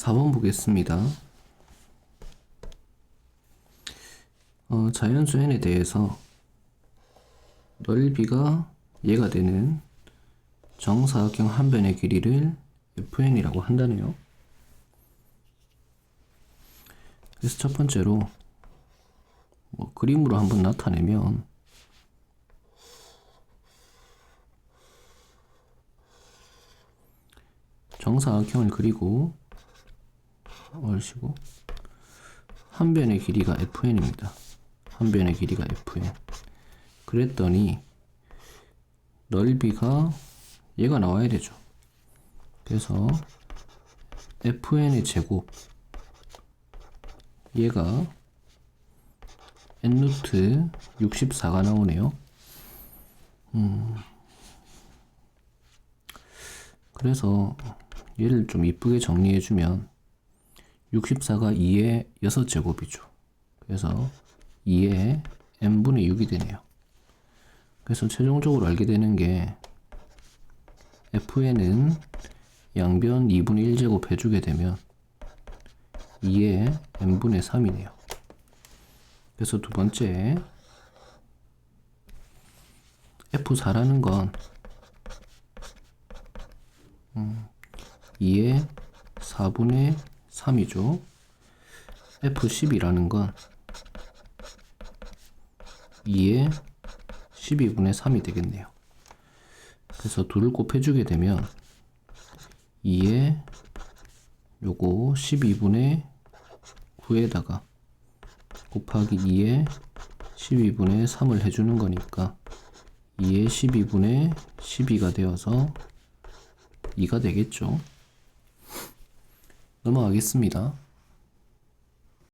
4번 보겠습니다. 어, 자연수 n에 대해서 넓이가 얘가 되는 정사각형 한 변의 길이를 fn이라고 한다네요. 그래서 첫 번째로 뭐 그림으로 한번 나타내면 정사각형을 그리고 얼씨고 한 변의 길이가 fn입니다. 한 변의 길이가 fn. 그랬더니 넓이가 얘가 나와야 되죠. 그래서 fn의 제곱 얘가 n 루트 64가 나오네요. 음. 그래서 얘를 좀 이쁘게 정리해주면 64가 2의 6제곱이죠. 그래서 2의 n분의 6이 되네요. 그래서 최종적으로 알게 되는 게 fn은 양변 2분의 1제곱 해주게 되면 2의 n분의 3이네요. 그래서 두 번째 f4라는 건 음, 2의 4분의 3이죠. F12라는 건 2의 12분의 3이 되겠네요. 그래서 둘을 곱해주게 되면 2의 요거 12분의 9에다가 곱하기 2의 12분의 3을 해주는 거니까 2의 12분의 12가 되어서 2가 되겠죠. 넘어가겠습니다.